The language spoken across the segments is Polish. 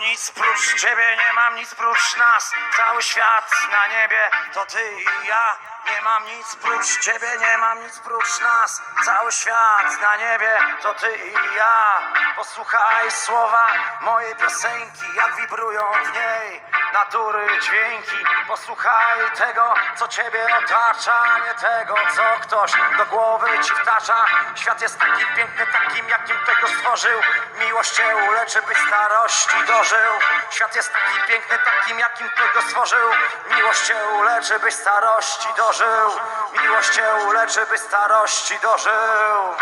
nic prócz ciebie, nie mam nic prócz nas. Cały świat na niebie to ty i ja. Nie mam nic prócz ciebie, nie mam nic prócz nas. Cały świat na niebie to ty i ja. Posłuchaj słowa mojej piosenki, jak wibrują w niej natury dźwięki. Posłuchaj tego, co ciebie otacza, nie tego, co ktoś do głowy ci wtacza. Świat jest taki piękny, takim jakim tego stworzył. Miłość cię uleczy, byś starości dożył. Świat jest taki piękny, takim jakim tego stworzył. Miłość cię uleczy, byś starości dożył. Miłość cię uleczy, byś starości dożył.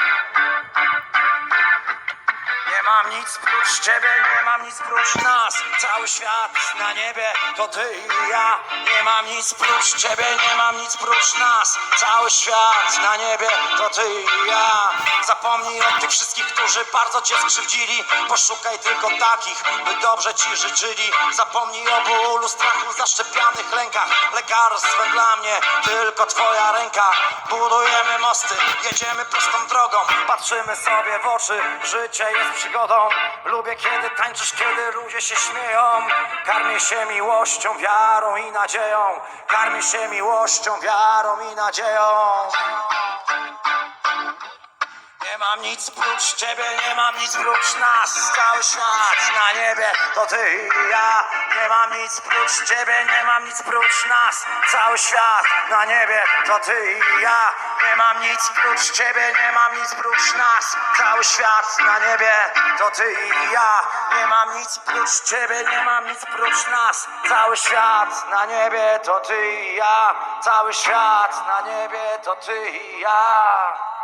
Nie mam nic prócz ciebie, nie mam nic prócz nas. Cały świat na niebie to ty i ja. Nie mam nic prócz ciebie, nie mam nic prócz nas. Cały świat na niebie to ty i ja. Zapomnij o tych wszystkich, którzy bardzo cię skrzywdzili. Poszukaj tylko takich, by dobrze ci życzyli. Zapomnij o bólu, strachu, zaszczepianych lękach. Lekarstwem dla mnie tylko twoja ręka. Budujemy mosty, jedziemy prostą drogą. Patrzymy sobie w oczy, życie jest przygodą. Lubię kiedy tańczysz, kiedy ludzie się śmieją. Karmię się miłością, wiarą i nadzieją. Karmię się miłością, wiarą i nadzieją. Nie mam nic prócz ciebie, nie mam nic prócz nas. Cały świat na niebie to ty i ja. Nie mam nic prócz ciebie, nie mam nic prócz nas. Cały świat na niebie to ty i ja. Nie mam nic prócz ciebie, nie mam nic prócz nas. Cały świat na niebie to ty i ja. Nie mam nic prócz ciebie, nie mam nic prócz nas. Cały świat na niebie to ty i ja. Cały świat na niebie to ty i ja.